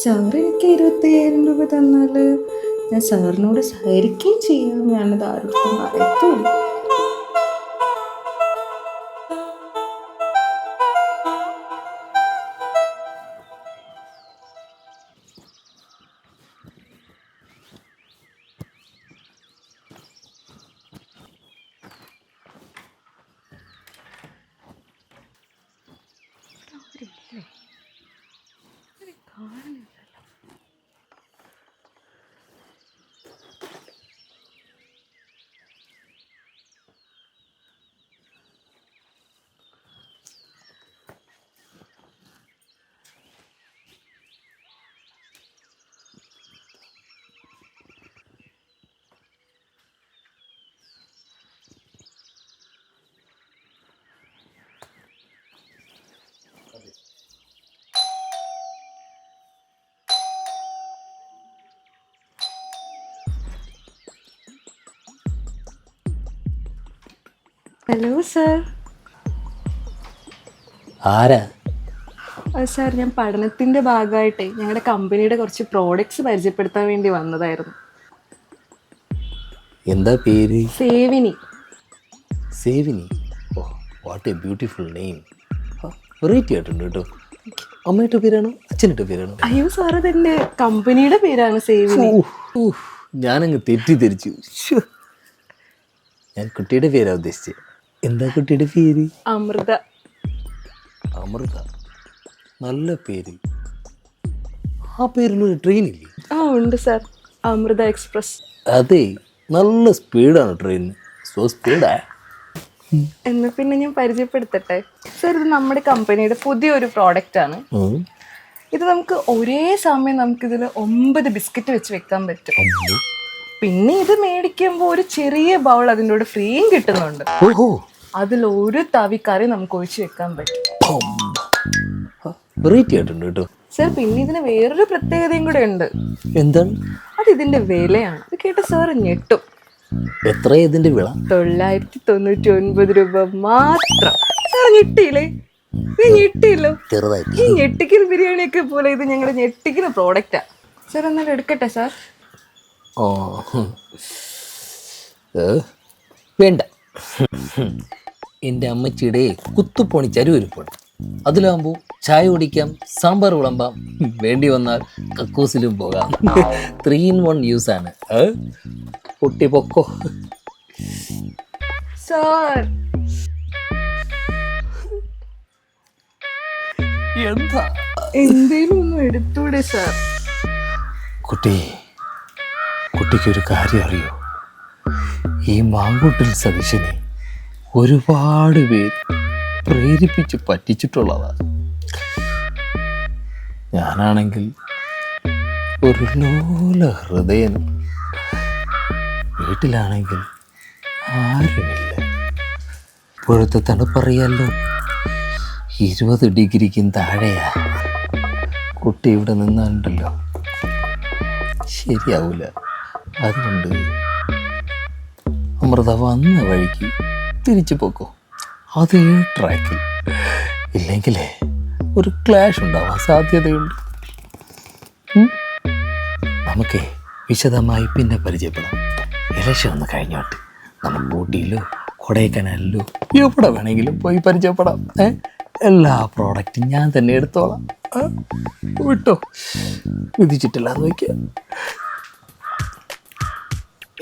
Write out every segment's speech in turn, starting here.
Sir എനിക്ക് ഇരുപത്തയ്യായിരം രൂപ തന്നാൽ ഞാൻ സാറിനോട് സഹകരിക്കുകയും ചെയ്യാം ഞാനത് ആരോടും അറിയത്തുമില്ല ഹലോ സർ ആരാ? സാർ ഞാൻ പഠനത്തിന്റെ ഭാഗമായിട്ടേ ഞങ്ങളുടെ കമ്പനിയുടെ കുറച്ച് പ്രോഡക്ട്സ് പരിചയപ്പെടുത്താൻ വേണ്ടി വന്നതായിരുന്നു. എന്താ പേര്? Sevini. Sevini? Oh what a beautiful name variety ആയിട്ടുണ്ട് കേട്ടോ. അമ്മയുടെ പേരാണോ? അച്ഛനിട്ട പേരാണോ? അയ്യോ സാർ അതെന്റെ കമ്പനിയുടെ പേരാണ് സേവിനി. ഞാനങ്ങ് തെറ്റിദ്ധരിച്ചു. ഞാൻ കുട്ടിയുടെ പേരാ ഉദ്ദേശിച്ചത് എന്താ കുട്ടിയുടെ പേര്? അമൃത. അമൃത. നല്ല പേര്. ആ പേരിലൊരു ട്രെയിൻ ഇല്ലേ? ആ ഉണ്ട് സാർ. അമൃത എക്സ്പ്രസ്. അതെ നല്ല സ്പീഡാണ് ട്രെയിൻ സോ സ്പീഡാ എന്നാ പിന്നെ ഞാൻ പരിചയപ്പെടുത്തട്ടെ. സാർ ഇത് നമ്മുടെ കമ്പനിയുടെ പുതിയൊരു പ്രോഡക്റ്റ് ആണ്. ഇത് നമുക്ക് ഒരേ സമയം നമുക്കിതിൽ ഒമ്പത് ബിസ്ക്കറ്റ് വെച്ച് വെക്കാൻ പറ്റും. പിന്നെ ഇത് മേടിക്കുമ്പോൾ ഒരു ചെറിയ ബൗൾ അതിന്റെ കൂടെ ഫ്രീയും കിട്ടുന്നുണ്ട്. അതിൽ ഒരു തവി കറി നമുക്ക് ഒഴിച്ച് വെക്കാൻ പറ്റും. വെറൈറ്റി ആയിട്ടുണ്ട് കേട്ടോ. സാർ പിന്നെ ഇതിന് വേറൊരു പ്രത്യേകതയും കൂടെ ഉണ്ട്. എന്താണ്? അത് ഇതിന്റെ വിലയാണ്. അത് കേട്ട സാർ ഞെട്ടും. എത്ര ഇതിന്റെ വില? തൊള്ളായിരത്തി തൊണ്ണൂറ്റി ഒൻപത് രൂപ മാത്രം. സാർ ഞെട്ടിയില്ലേ? ഇത് ഞെട്ടിയല്ലോ. ചെറുതായിട്ട്. ഈ ഞെട്ടിക്കൽ ബിരിയാണിയൊക്കെ പോലെ ഇത് ഞങ്ങളുടെ ഞെട്ടിക്കുന്ന പ്രോഡക്റ്റാ സാർ എന്നാലും എടുക്കട്ടെ സാർ ഓ. വേണ്ട. എന്റെ അമ്മച്ചിയുടെ കുത്തുപോണി ചരുവരിപ്പുണ്ട് അതിലാകുമ്പോൾ ചായ കുടിക്കാം സാമ്പാർ വിളമ്പാം വേണ്ടി വന്നാൽ കക്കൂസിലും പോകാം. ത്രീ ഇൻ വൺ യൂസ് ആണ്? കുട്ടി പൊക്കോ. സാർ. എന്താ? എന്തേലും ഒന്നും എടുത്തൂടെ സാർ. കുട്ടി കുട്ടിക്കൊരു കാര്യം അറിയോ? ഈ മാങ്കൂട്ടിൽ സതീശനെ ഒരുപാട് പേര് പ്രേരിപ്പിച്ച് പറ്റിച്ചിട്ടുള്ളതാണ് ഞാനാണെങ്കിൽ ഒരു ലോല ഹൃദയനും വീട്ടിലാണെങ്കിൽ ആരുമില്ല. ഇപ്പോഴത്തെ തണുപ്പറിയാലോ? ഇരുപത് ഡിഗ്രിക്കും താഴെയാ. കുട്ടി ഇവിടെ നിന്നുണ്ടല്ലോ. ശരിയാവൂല. അതുകൊണ്ട് അമൃത വന്ന വഴിക്ക് തിരിച്ചു പോക്കോ. അതേ ട്രാക്കിൽ. ഇല്ലെങ്കിലേ ഒരു ക്ലാഷ് ഉണ്ടാവാൻ സാധ്യതയുണ്ട്? നമുക്കേ വിശദമായി പിന്നെ പരിചയപ്പെടാം. ഇലക്ഷൻ ഒന്ന് കഴിഞ്ഞോട്ട്. നമുക്ക് ഊട്ടിയിലോ കൊടൈക്കനാലിലോ എവിടെ വേണമെങ്കിലും പോയി പരിചയപ്പെടാം. എല്ലാ പ്രോഡക്റ്റും ഞാൻ തന്നെ എടുത്തോളാം. വിട്ടോ? വിധിച്ചിട്ടില്ല എന്ന് വയ്ക്കുക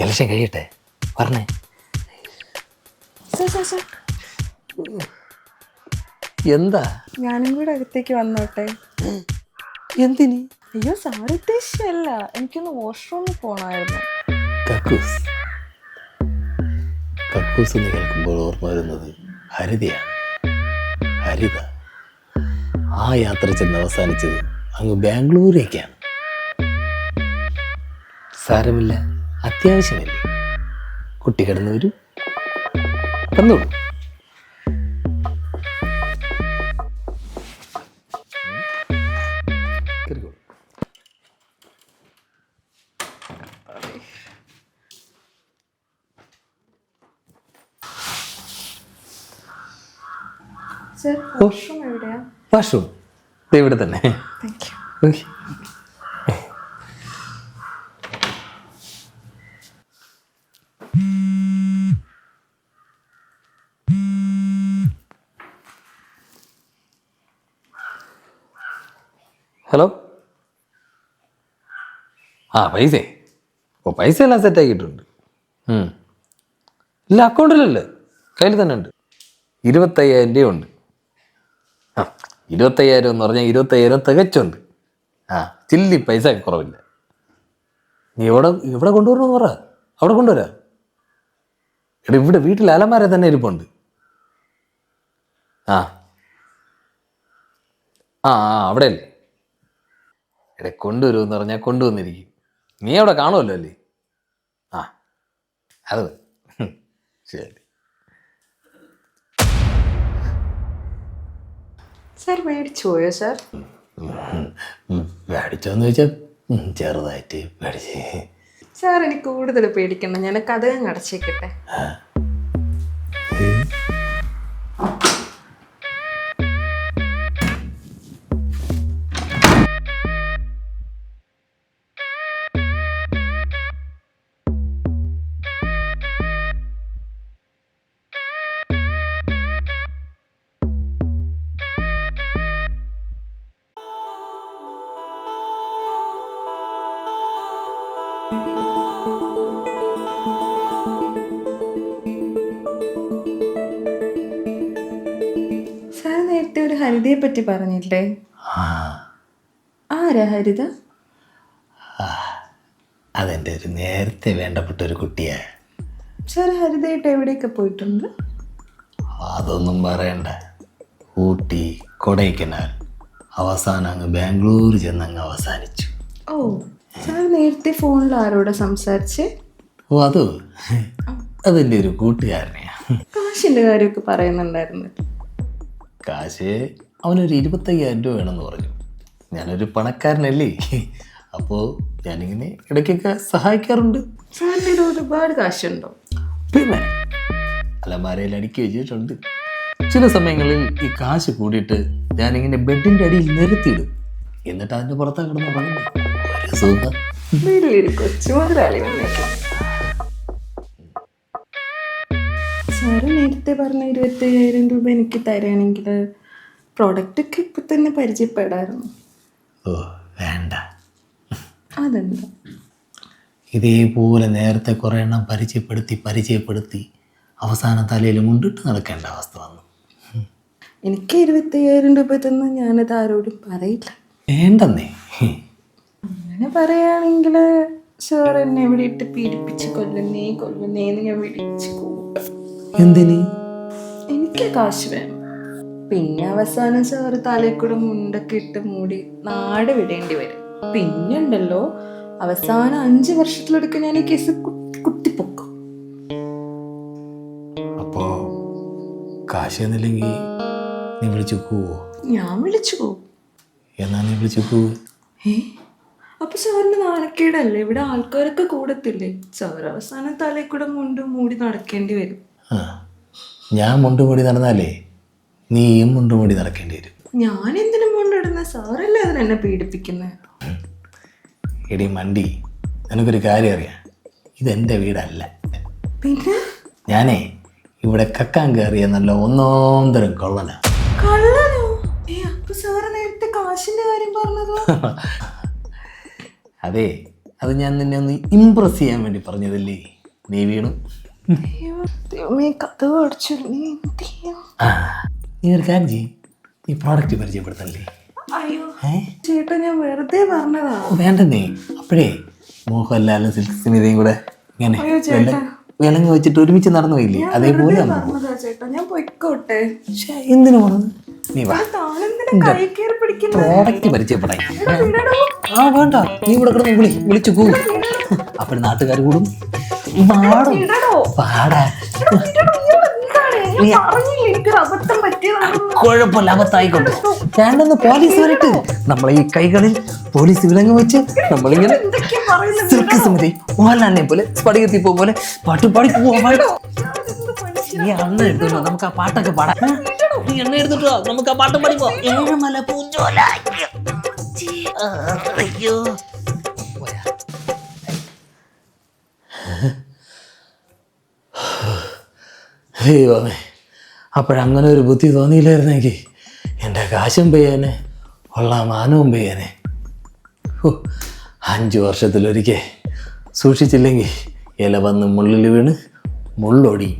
ഇലക്ഷൻ കഴിയട്ടെ. പറഞ്ഞേ. Sir sir sir. എന്താ? ഞാനും കൂടെ അകത്തേക്ക് വന്നോട്ടെ. എന്തിനി? അയ്യോ സാർ ഉദ്ദേശിച്ചല്ല എനിക്കൊന്ന് വാഷ്റൂമിൽ പോണായിരുന്നു. കക്കൂസ്. കക്കൂസ് എന്ന് കേൾക്കുമ്പോൾ ഓർമ്മ വരുന്നത് ഹരിതയാണ്. ഹരിത ആ യാത്ര ചെന്ന് അവസാനിച്ചത് അങ്ങ് ബാംഗ്ലൂരേക്കാണ്. സാരമില്ല. അത്യാവശ്യമല്ലേ? കുട്ടി കിടന്നു ഓ. സാർ വാഷ്റൂം ഇവിടെ തന്നെ. ഓക്കെ ആ പൈസ. ഓ പൈസ എല്ലാം സെറ്റ് ആക്കിയിട്ടുണ്ട്. ഉം. ഇല്ല അക്കൗണ്ടിലല്ലേ കയ്യിൽ തന്നെ ഉണ്ട്. ഇരുപത്തയ്യായിരം രൂപ ഉണ്ട് ആ ഇരുപത്തയ്യായിരം എന്ന് പറഞ്ഞാൽ ഇരുപത്തയ്യായിരം തികച്ചുണ്ട്. ആ ചില്ലി പൈസ കുറവില്ല. നീ ഇവിടെ ഇവിടെ കൊണ്ടുവരണമെന്ന് പറ. അവിടെ കൊണ്ടുവരാ. എടാ ഇവിടെ വീട്ടിൽ അലമാര തന്നെ ഇരിപ്പുണ്ട്. ആ. ആ ആ അവിടെയല്ലേ. എടെ കൊണ്ടുവരുമെന്ന് പറഞ്ഞാൽ കൊണ്ടുവന്നിരിക്കും. നീ അവിടെ കാണുമല്ലോ അല്ലേ? ആ അത് ശരി. സാർ മേടിച്ചു പോയോ സാർ മേടിച്ചോന്ന് ചോദിച്ചാൽ ചെറുതായിട്ട് മേടിച്ച്. സാർ എനിക്ക് കൂടുതൽ പേടിക്കണം ഞാൻ കഥകം അടച്ചേക്കട്ടെ. ഹരിതയെ പറ്റി പറഞ്ഞില്ലേ ആരാ ഹരിത? അതെന്റെ ഒരു നേരത്തെ വേണ്ടപ്പെട്ട ഒരു കുട്ടിയാ. സാർ ഹരിതയായിട്ട് എവിടെയൊക്കെ പോയിട്ടുണ്ട്? അതൊന്നും പറയണ്ട. ഊട്ടി കൊടൈക്കനാൽ അവസാനം അങ്ങ് ബാംഗ്ലൂർ ചെന്ന് അങ്ങ് അവസാനിച്ചു. ഓ സാർ നേരത്തെ ഫോണിൽ ആരോടെ സംസാരിച്ച്? ഓ അതോ. അതെന്റെ ഒരു കൂട്ടുകാരനെയാ. കാശിന്റെ കാര്യമൊക്കെ പറയുന്നുണ്ടായിരുന്നു. കാശ് അവനൊരു ഇരുപത്തയ്യായിരം രൂപ വേണമെന്ന് പറഞ്ഞു. ഞാനൊരു പണക്കാരനല്ലേ? അപ്പോൾ ഞാനിങ്ങനെ ഇടയ്ക്കൊക്കെ സഹായിക്കാറുണ്ട്. സാറിന്റെ ഒരുപാട് കാശുണ്ടോ? പിന്നെ അലമാരയിൽ അടുക്കി വെച്ചിട്ടുണ്ട്. ചില സമയങ്ങളിൽ ഈ കാശ് കൂടിയിട്ട് ഞാനിങ്ങനെ ബെഡിന്റെ അടിയിൽ നിരത്തിയിടും. എന്നിട്ട് അതിന്റെ പുറത്താണ് കിടന്ന് പറഞ്ഞു ഒരു സുഖം വീട്ടിലൊരു കൊച്ചു മുതലാളി വന്നേക്കാം. സാറ് നേരത്തെ പറഞ്ഞ ഇരുപത്തയ്യായിരം രൂപ എനിക്ക് തരാണെങ്കിൽ പ്രോഡക്റ്റ് ഒക്കെ ഇപ്പൊ തന്നെ പരിചയപ്പെടായിരുന്നു. ഓ വേണ്ട. അതെന്താ? ഇതേപോലെ നേരത്തെ കുറേ എണ്ണം പരിചയപ്പെടുത്തി പരിചയപ്പെടുത്തി അവസാന തലയിൽ മുണ്ടിട്ട് നടക്കേണ്ട അവസ്ഥ വന്നു. എനിക്ക് ഇരുപത്തയ്യായിരം രൂപ തന്ന് ഞാനത് ആരോടും പറയില്ല. വേണ്ടെന്നേ. അങ്ങനെ പറയുകയാണെങ്കിൽ സാർ എന്നെ ഇവിടെ ഇട്ട് പീഡിപ്പിച്ച് കൊല്ലുന്നേ കൊല്ലുന്നേന്ന് ഞാൻ വിളിച്ചു എന്തിന്? എനിക്ക് കാശ് വേണം. പിന്നെ അവസാനം ചോറ് തലയിൽ കൂടെ മുണ്ടൊക്കെ ഇട്ട് മൂടി നാട് വിടേണ്ടി വരും. പിന്നെ ഉണ്ടല്ലോ അവസാനം അഞ്ച് വർഷത്തിലൊടുക്ക ഞാൻ ഈ കേസ് കുത്തി കുത്തിപ്പൊക്കും. അപ്പോ കാശ് എന്നില്ലെങ്കിൽ നീ വിളിച്ചു പോവോ? ഞാൻ വിളിച്ചു പോവും. എന്നാ നീ വിളിച്ചു പോവോ? ഏ? അപ്പൊ സാറിന് നാണക്കേടല്ലേ? ഇവിടെ ആൾക്കാരൊക്കെ കൂടത്തില്ലേ? സാർ അവസാനം തലയിൽ കൂടെ മുണ്ട് മൂടി നടക്കേണ്ടി വരും. ആ. ഞാൻ മുണ്ടുമൂടി നടന്നാലേ നീയും മുണ്ടുമൂടി നടക്കേണ്ടി വരും. ഞാൻ എന്തിനും മുണ്ടിടുന്ന? സാറല്ലേ അതിനെന്നെ പീഡിപ്പിക്കുന്നത് എടി മണ്ടി നിനക്കൊരു കാര്യം അറിയാം. ഇതെന്റെ വീടല്ല. പിന്നെ? ഞാനേ ഇവിടെ കക്കാൻ കയറിയ നല്ല ഒന്നോന്തരം കൊള്ളനാ. കള്ളനോ? ഏ അപ്പൊ സാറ് നേരത്തെ കാശിന്റെ കാര്യം പറഞ്ഞതോ? അതെ അത് ഞാൻ നിന്നെ ഒന്ന് ഇമ്പ്രസ് ചെയ്യാൻ വേണ്ടി പറഞ്ഞതല്ലേ? നീ വീണു. നീ ഒരു കാര്യം ചെയ്യ്. നീ പ്രോഡക്റ്റ് പരിചയപ്പെടുത്തല്ലേ അയ്യോ ചേട്ടാ ഞാൻ വെറുതെ പറഞ്ഞതാ. വേണ്ടെന്നേ. അപ്പോഴേ മോഹൻലാലും സിൽക്ക് സിനിമയും കൂടെ ഇങ്ങനെ വിളങ്ങി വെച്ചിട്ട് ഒരുമിച്ച് നടന്നു പോയില്ലേ? അതേപോലെ ഞാൻ പോയിക്കോട്ടെ. എന്തിനു പോണത്? നീ വാ. പ്രോഡക്റ്റ് പരിചയപ്പെടാൻ. ആ വേണ്ട. നീ ഇവിടെ കിടന്ന് വിളി വിളിച്ചു പോകും അപ്പോൾ നാട്ടുകാർ കൂടും. പാടും. കുഴപ്പമില്ല വേണ്ടെന്ന് പോലീസ് വരട്ടെ. നമ്മളെ ഈ കൈകളിൽ പോലീസ് വിലങ്ങ് വെച്ച് നമ്മളിങ്ങനെ സിൽക്ക് സമിതി മോഹൻലാലിനെ പോലെ സ്പടികത്തി പോലെ പാട്ട് പാടി പോവാ നീ അന്ന് നമുക്ക് ആ പാട്ടൊക്കെ പാടാം. നീ എണ്ണ എടുത്തിട്ടോ? നമുക്ക് ആ പാട്ട് പാടിപ്പോ ഏഴുമല പൂഞ്ചോല ആ, അയ്യോ. ദൈവമേ അപ്പോഴങ്ങനെ ഒരു ബുദ്ധി തോന്നിയില്ലായിരുന്നെങ്കിൽ എന്റെ കാശും പെയ്യാനെ ഉള്ള മാനവും പെയ്യാനെ. അഞ്ചു അഞ്ച് വർഷത്തിലൊരിക്കൽ സൂക്ഷിച്ചില്ലെങ്കിൽ ഇല വന്ന് മുള്ളിൽ വീണ് മുള്ളൊടി.